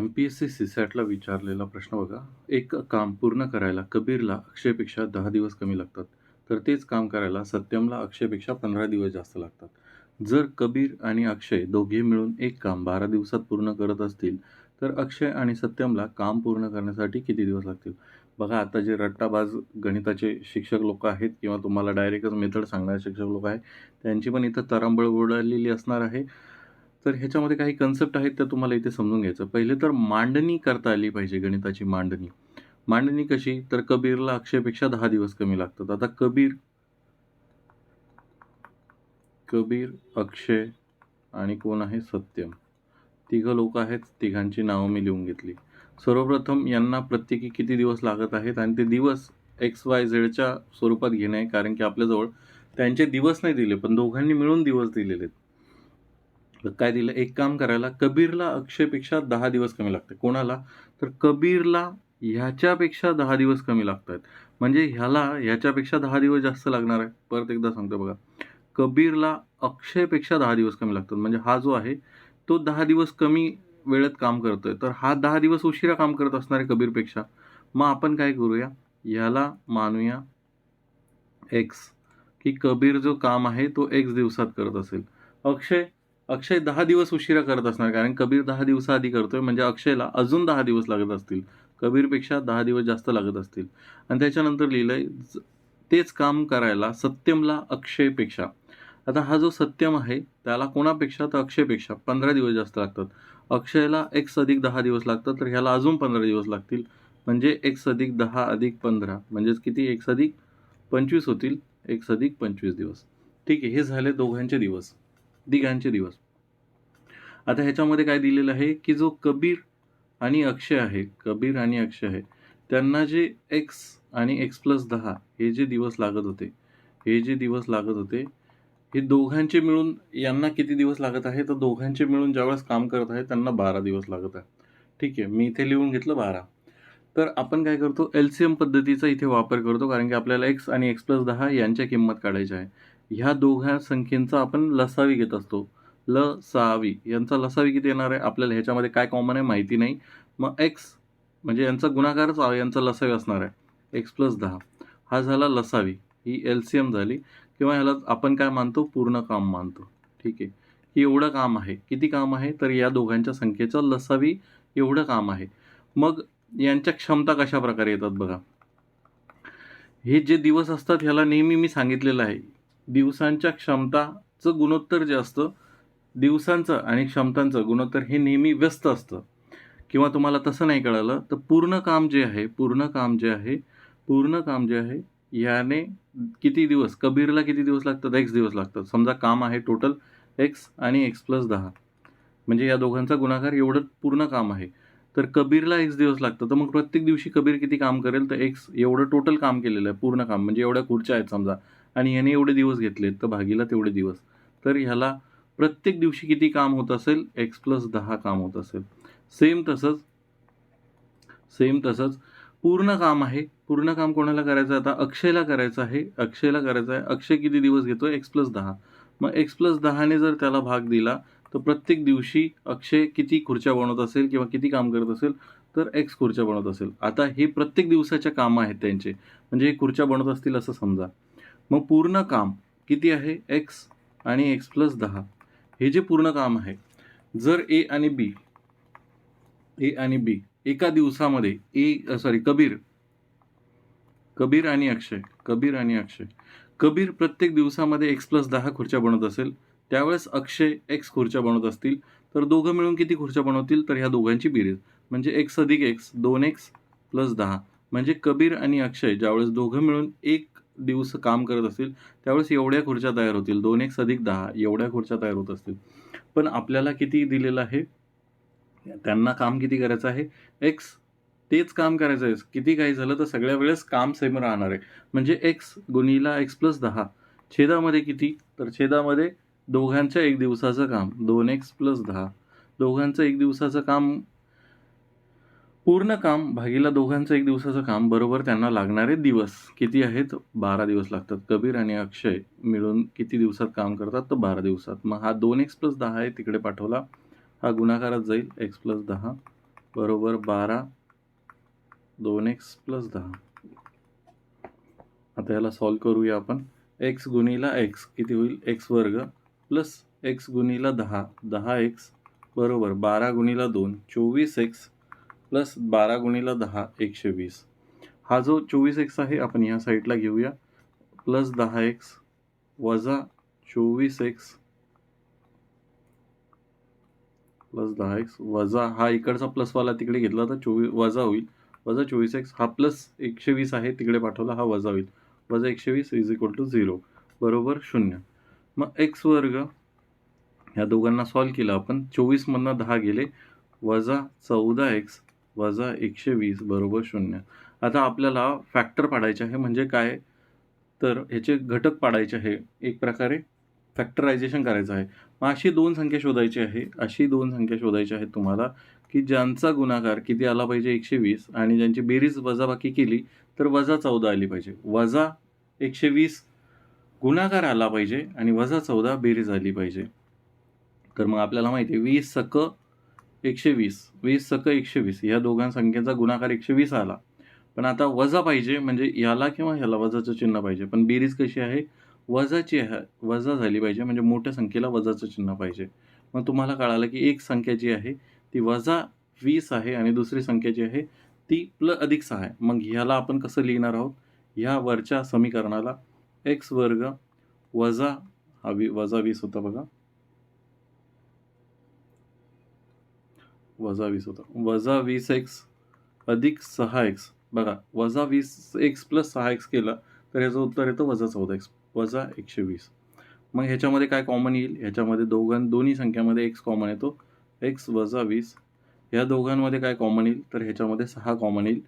M P S C सीसॅटला विचारलेला प्रश्न बघा. एक काम पूर्ण करायला कबीरला अक्षयपेक्षा दहा दिवस कमी लागतात. तर तेच काम करायला सत्यमला अक्षयपेक्षा पंधरा दिवस जास्त लागतात. जर कबीर आणि अक्षय दोघे मिळून एक काम बारा दिवसात पूर्ण करत असतील तर अक्षय आणि सत्यमला काम पूर्ण करण्यासाठी किती दिवस लागतील? बघा आता जे रट्टाबाज गणिताचे शिक्षक लोक आहेत किंवा तुम्हाला डायरेक्टच मेथड सांगणारे शिक्षक लोक आहेत त्यांची पण इथं तारांबळ उडालेली असणार आहे. तर ह्याच्यामध्ये काही कन्सेप्ट आहेत त्या तुम्हाला इथे समजून घ्यायचं. पहिले तर मांडणी करता आली पाहिजे गणिताची मांडणी. मांडणी कशी? तर कबीरला अक्षयपेक्षा दहा दिवस कमी लागतात. आता कबीर कबीर अक्षय आणि कोण आहे? सत्यम. तिघं लोक आहेत तिघांची नावं मी लिहून घेतली. सर्वप्रथम यांना प्रत्येकी किती दिवस लागत आहेत आणि ते दिवस एक्स वाय झेडच्या स्वरूपात घेणे कारण की आपल्याजवळ त्यांचे दिवस नाही दिले पण दोघांनी मिळून दिवस दिलेले आहेत. काय दिलं? एक काम करायला कबीरला अक्षयपेक्षा दहा दिवस कमी लागते कोणाला? तर कबीरला ह्याच्यापेक्षा दहा दिवस कमी लागत आहेत म्हणजे ह्याला ह्याच्यापेक्षा दहा दिवस जास्त लागणार आहे. परत एकदा सांगतो बघा. कबीरला अक्षयपेक्षा दहा दिवस कमी लागतात. म्हणजे हा जो आहे तो दहा दिवस कमी वेळेत काम करतोय. तर हा दहा दिवस उशिरा काम करत असणार आहे कबीरपेक्षा मग आपण काय करूया? ह्याला मानूया एक्स की कबीर जो काम आहे तो एक्स दिवसात करत असेल. अक्षय अक्षय दहा दिवस उशिरा करत असणार कारण कबीर दहा दिवसाआधी करतोय म्हणजे अक्षयला अजून दहा दिवस लागत असतील. कबीरपेक्षा दहा दिवस जास्त लागत असतील. आणि त्याच्यानंतर लिहिलंय ज- तेच काम करायला सत्यमला अक्षयपेक्षा. आता हा जो सत्यम आहे त्याला कोणापेक्षा तर अक्षयपेक्षा पंधरा दिवस जास्त लागतात. अक्षयला एक्स अधिक दहा दिवस लागतात तर ह्याला अजून पंधरा दिवस लागतील. म्हणजे एक्स अधिक दहा अधिक पंधरा म्हणजेच किती? एक्स अधिक पंचवीस होतील. एक्स अधिक पंचवीस दिवस. ठीक आहे हे झाले दोघांचे दिवस. तिघांचे दिवस. आता ह्याच्यामध्ये काय दिलेलं आहे की जो कबीर आणि अक्षय आहे कबीर आणि अक्षय आहे त्यांना जे एक्स आणि एक्स प्लस दहा हे जे दिवस लागत होते हे जे दिवस लागत होते हे दोघांचे मिळून यांना किती दिवस लागत आहे? तर दोघांचे मिळून ज्यावेळेस काम करत आहे त्यांना बारा दिवस लागत आहे. ठीक आहे मी इथे लिहून घेतलं बारा. तर आपण काय करतो? एल सी एम पद्धतीचा इथे वापर करतो कारण की आपल्याला एक्स आणि एक्स प्लस दहा यांच्या किंमत काढायच्या आहे. ह्या दोघ्या संख्येचा आपण लसावी घेत असतो. ल सावी. यांचा लसावी किती येणार आहे? आपल्याला ह्याच्यामध्ये काय कॉमन आहे माहिती नाही. मग एक्स म्हणजे यांचा गुणाकारच यांचा लसावी असणार आहे. एक्स प्लस दहा. हा झाला लसावी. ही एल सी एम झाली. किंवा ह्याला आपण काय मानतो? पूर्ण काम मानतो. ठीक आहे. की एवढं काम आहे. किती काम आहे? तर या दोघांच्या संख्येचं लसावी एवढं काम आहे. मग यांच्या क्षमता कशा प्रकारे येतात बघा. हे जे दिवस असतात ह्याला नेहमी मी सांगितलेलं आहे. दिवसांच्या क्षमताचं गुणोत्तर जे असतं दिवसांचं आणि क्षमतांचं गुणोत्तर हे नेहमी व्यस्त असतं. किंवा तुम्हाला तसं नाही कळालं तर पूर्ण काम जे आहे पूर्ण काम जे आहे पूर्ण काम जे आहे याने किती दिवस कबीरला किती दिवस लागतात? एक्स दिवस लागतात. समजा काम आहे टोटल एक्स आणि एक्स प्लस दहा. म्हणजे या दोघांचा गुणाकार एवढं पूर्ण काम आहे. तर कबीरला एक्स दिवस लागतं तर मग प्रत्येक दिवशी कबीर किती काम करेल? तर एक्स एवढं टोटल काम केलेलं आहे पूर्ण काम. म्हणजे एवढ्या खुर्च्या आहेत समजा. आणि याने एवढे दिवस घेतलेत तर भागीला तेवढे दिवस. तर ह्याला प्रत्येक दिवशी किती काम होत असेल? एक्स प्लस दहा काम होत असेल. सेम तसंच सेम तसंच पूर्ण काम आहे. पूर्ण काम कोणाला करायचं आहे? आता अक्षयला करायचं आहे. अक्षयला करायचं आहे. अक्षय किती दिवस घेतो एक्स प्लस दहा. मग एक्स प्लस दहाने जर त्याला भाग दिला तर प्रत्येक दिवशी अक्षय किती खुर्च्या बनवत असेल किंवा किती काम करत असेल? तर एक्स खुर्च्या बनवत असेल. आता हे प्रत्येक दिवसाच्या कामं आहेत त्यांचे. म्हणजे हे खुर्च्या बनवत असतील असं समजा. मग पूर्ण काम किती आहे? एक्स आणि एक्स प्लस दहा. हे जे पूर्ण काम आहे जर ए आणि बी ए आणि बी एका दिवसामध्ये ए सॉरी कबीर कबीर आणि अक्षय कबीर आणि अक्षय. कबीर प्रत्येक दिवसामध्ये एक्स प्लस दहा खुर्च्या बनवत असेल त्यावेळेस अक्षय एक्स खुर्च्या बनवत असतील तर दोघं मिळून किती खुर्च्या बनवतील? तर ह्या दोघांची बेरीज. म्हणजे एक्स अधिक एक्स दोन एक्स प्लस दहा. म्हणजे कबीर आणि अक्षय ज्यावेळेस दोघं मिळून एक दिवस काम करत असतील त्यावेळेस एवढ्या खुर्च्या तयार होतील. दोन एक्स अधिक दहा एवढ्या खुर्च्या तयार होत असतील. पण आपल्याला किती दिलेलं आहे? त्यांना काम किती करायचं आहे? एक्स तेच काम करायचं आहे. किती काही झालं तर सगळ्या वेळेस काम सेम राहणार आहे. म्हणजे एक्स गुणीला एक्स प्लस दहा. छेदामध्ये किती? तर छेदामध्ये दोघांच्या एक दिवसाचं काम. दोन एक्स प्लस दहा. दोघांचं एक दिवसाचं काम पूर्ण काम भागीला दोघांचं एक दिवसाचं काम बरोबर त्यांना लागणारे दिवस किती आहेत? बारा दिवस लागतात. कबीर आणि अक्षय मिळून किती दिवसात काम करतात? तर बारा दिवसात. मग हा दोन एक्स प्लस दहा आहे तिकडे पाठवला. हा गुणाकारात जाईल. एक्स प्लस दहा. बरोबर बारा. दोन एक्स प्लस दहा. आता याला सॉल्व करूया आपण. एक्स गुणीला एक्स किती होईल? एक्स वर्ग प्लस एक्स गुणीला दहा. दहा एक्स बरोबर बारा गुणीला दोन. चोवीस एक्स प्लस बारा गुणीला दहा एकशे वीस. हा जो चोवीस एक्स आहे आपण ह्या साईडला घेऊया. प्लस दहा एक्स वजा चोवीस एक्स प्लस दहा एक्स वजा हा इकडचा प्लसवाला तिकडे घेतला तर चोवीस वजा होईल. वजा चोवीस एक्स हा प्लस एकशे वीस आहे तिकडे पाठवला हा वजा होईल. वजा एकशे वीस इज इक्वल टू झिरो बरोबर शून्य. मग एक्स वर्ग ह्या दोघांना सॉल्व केलं आपण. चोवीसमधनं दहा गेले. वजा चौदा एक्स वजा एकशे वीस बरोबर शून्य. आता आपल्याला फॅक्टर पाडायचे आहे म्हणजे काय? तर ह्याचे घटक पाडायचे आहे. एक प्रकारे फॅक्टरायझेशन करायचं आहे. मग अशी दोन संख्या शोधायची आहे. अशी दोन संख्या शोधायची आहेत तुम्हाला की ज्यांचा गुणाकार किती आला पाहिजे? एकशे वीस. आणि ज्यांची बेरीज वजाबाकी केली तर वजा चौदा आली पाहिजे. वजा एकशे वीस गुणाकार आला पाहिजे आणि वजा चौदा बेरीज आली पाहिजे. तर मग आपल्याला माहिती आहे वीस सक एकशे वीस वीस सक एकशे वीस या दोघां संख्येचा गुणाकार एकशे वीस आला. पण आता वजा पाहिजे म्हणजे याला किंवा ह्याला वजाचं चिन्ह पाहिजे. पण बेरीज कशी आहे? वजाची आहे वजा झाली पाहिजे म्हणजे मोठ्या संख्येला वजाचं चिन्ह पाहिजे. मग तुम्हाला कळालं की एक संख्या जी आहे ती वजा वीस आहे आणि दुसरी संख्या जी आहे ती प्ल अधिक सहा आहे. मग ह्याला आपण कसं लिहिणार आहोत? ह्या वरच्या समीकरणाला एक्स वर्ग वजा हा वी वजा वीस होता बघा. वजा वीस होता. वजा वीस एक्स अधिक सहा एक्स. बघा वजा वीस एक्स प्लस सहा एक्स केला तर याचं उत्तर येतं वजा चौदा एक्स. वजा एकशे वीस. मग ह्याच्यामध्ये काय कॉमन येईल? ह्याच्यामध्ये दोघां दोन्ही संख्यामध्ये एक्स कॉमन येतो. एक्स वजा वीस. ह्या दोघांमध्ये काय कॉमन येईल? तर ह्याच्यामध्ये सहा कॉमन येईल.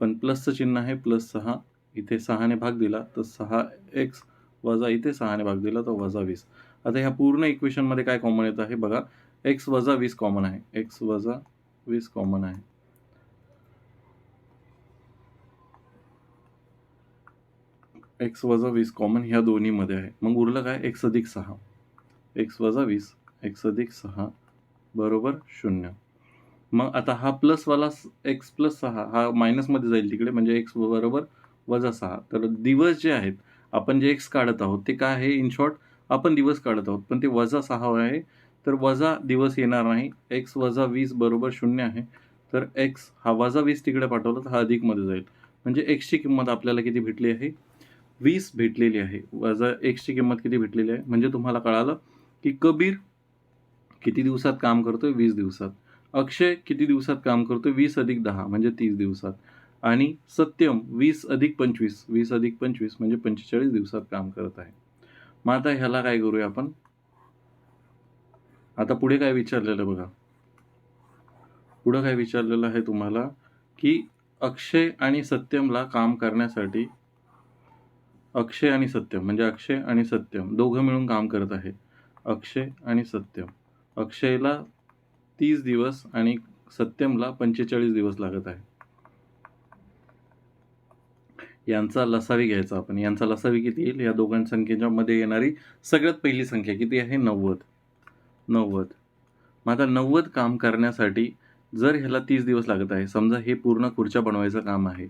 पण प्लसचं चिन्ह आहे प्लस सहा. इथे सहाने भाग दिला तर सहा एक्स वजा इथे सहाने भाग दिला तर वजा वीस. आता ह्या पूर्ण इक्वेशनमध्ये काय कॉमन येत आहे बघा. एक्स वजा वीस कॉमन आहे. एक्स वजा वीस कॉमन आहे. एक्स वजा वीस कॉमन ह्या दोन्हीमध्ये आहे. मग उरलं काय? एक्स अधिक सहा. एक्स वजा वीस एक्स अधिक सहा बरोबर शून्य. मग आता हा प्लसवाला एक्स प्लस सहा हा मायनसमध्ये जाईल तिकडे म्हणजे एक्स बरोबर वजा सहा. तर दिवस जे आहेत आपण जे एक्स काढत आहोत ते काय आहे? इन शॉर्ट आपण दिवस काढत आहोत पण ते वजा सहा आहे. तर वजा दिवस येणार नाही. एक्स वजा वीस बरोबर शून्य आहे. तर एक्स हा वजा वीस तिकडे पाठवला तर हा अधिकमध्ये जाईल. म्हणजे एक्सची किंमत आपल्याला किती भेटली आहे? वीस भेटलेली आहे. वजा एक्सची किंमत किती भेटलेली आहे? म्हणजे तुम्हाला कळालं की कबीर किती दिवसात काम करतोय? वीस दिवसात. अक्षय किती दिवसात काम करतोय? वीस अधिक दहा म्हणजे तीस दिवसात. आणि सत्यम वीस अधिक पंचवीस वीस अधिक पंचवीस म्हणजे पंचेचाळीस दिवसात काम करत आहे. मग आता ह्याला काय करूया आपण? आता पुढे काय विचारलेलं बघा. पुढं काय विचारलेलं आहे तुम्हाला की अक्षय आणि सत्यमला काम करण्यासाठी अक्षय आणि सत्यम म्हणजे अक्षय आणि सत्यम दोघं मिळून काम करत आहे. अक्षय आणि सत्यम. अक्षयला तीस दिवस आणि सत्यमला पंचेचाळीस दिवस लागत आहे. यांचा लसावी घ्यायचा आपण. यांचा लसावी किती येईल? या दोघां संख्येच्या मध्ये येणारी सगळ्यात पहिली संख्या किती आहे? नव्वद. नव्वद. मग आता नव्वद काम करण्यासाठी जर ह्याला तीस दिवस लागत आहे समजा हे पूर्ण खुर्च्या बनवायचं काम आहे.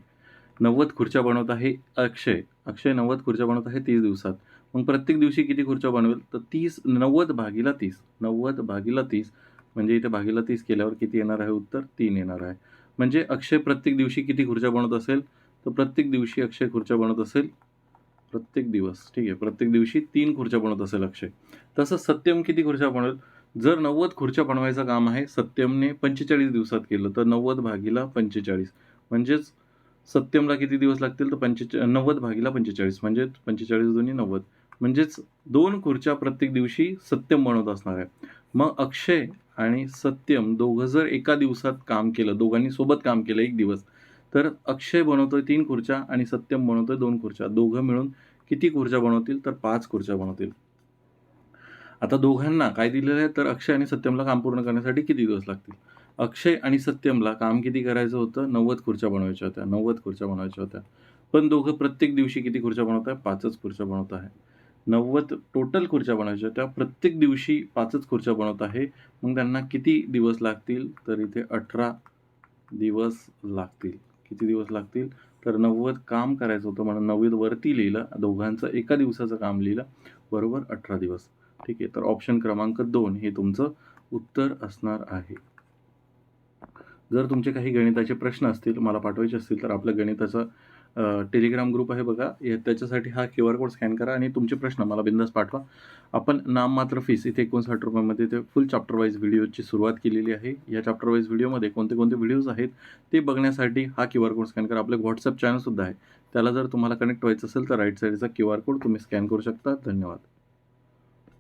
नव्वद खुर्च्या बनवत आहे अक्षय. अक्षय नव्वद खुर्च्या बनवत आहे तीस दिवसात. मग प्रत्येक दिवशी किती खुर्च्या बनवेल? तर तीस नव्वद भागीला तीस. नव्वद भागीला तीस म्हणजे इथे भागीला तीस केल्यावर किती येणार आहे उत्तर? तीन येणार आहे. म्हणजे अक्षय प्रत्येक दिवशी किती खुर्च्या बनवत असेल? तर प्रत्येक दिवशी अक्षय खुर्च्या बनवत असेल प्रत्येक दिवस ठीक आहे? प्रत्येक दिवशी तीन खुर्च्या बनवत असेल अक्षय तसं सत्यम किती खुर्च्या बनवत जर नव्वद खुर्च्या बनवायचं काम आहे सत्यमने पंचेचाळीस दिवसात केलं तर नव्वद भागीला पंचेचाळीस. म्हणजेच सत्यमला किती दिवस लागतील? तर पंचेचा नव्वद भागीला पंचेचाळीस. म्हणजे पंचेचाळीस दोन्ही नव्वद. म्हणजेच दोन खुर्च्या प्रत्येक दिवशी सत्यम बनवत असणार आहे. मग अक्षय आणि सत्यम दोघं जर एका दिवसात काम केलं दोघांनी सोबत काम केलं एक दिवस तर अक्षय बनवतोय तीन खुर्च्या आणि सत्यम बनवतोय दोन खुर्च्या. दोघं मिळून किती खुर्च्या बनवतील? तर पाच खुर्च्या बनवतील. आता दोघांना काय दिलेलं आहे? तर अक्षय आणि सत्यमला काम पूर्ण करण्यासाठी किती दिवस लागतील? अक्षय आणि सत्यमला काम किती करायचं होतं? नव्वद खुर्च्या बनवायच्या होत्या. नव्वद खुर्च्या बनवायच्या होत्या. पण दोघं प्रत्येक दिवशी किती खुर्च्या बनवत आहे? पाचच खुर्च्या बनवत आहे. नव्वद टोटल खुर्च्या बनवायच्या होत्या. प्रत्येक दिवशी पाचच खुर्च्या बनवत आहे. मग त्यांना किती दिवस लागतील? तर इथे अठरा दिवस लागतील. किती दिवस लागतील? तर नव्वद काम करायचं होतं म्हणून नव्वद वरती लिहिलं. दोघांचं एका दिवसाचं काम लिहिलं. बरोबर अठरा दिवस. ठीक आहे तर ऑप्शन क्रमांक दोन हे तुमचं उत्तर असणार आहे. जर तुमचे काही गणिताचे प्रश्न असतील मला पाठवायचे असतील तर आपल्या गणिताचा टेलिग्राम ग्रुप आहे बघा. या- त्याच्यासाठी हा क्यू आर कोड स्कॅन करा आणि तुमचे प्रश्न मला बिंदास पाठवा. आपण नाममात्र फीस इथे एकोणसाठ रुपयामध्ये ते फुल चॅप्टर वाईज व्हिडिओची सुरुवात केलेली आहे. या चॅप्टर वाईज व्हिडिओमध्ये कोणते कोणते व्हिडिओज आहेत ते बघण्यासाठी हा क्यू आर कोड स्कॅन करा. आपलं व्हॉट्सअप चॅनलसुद्धा आहे. त्याला जर तुम्हाला कनेक्ट व्हायचं असेल तर राईट साईडचा क्यू आर कोड तुम्ही स्कॅन करू शकता. धन्यवाद.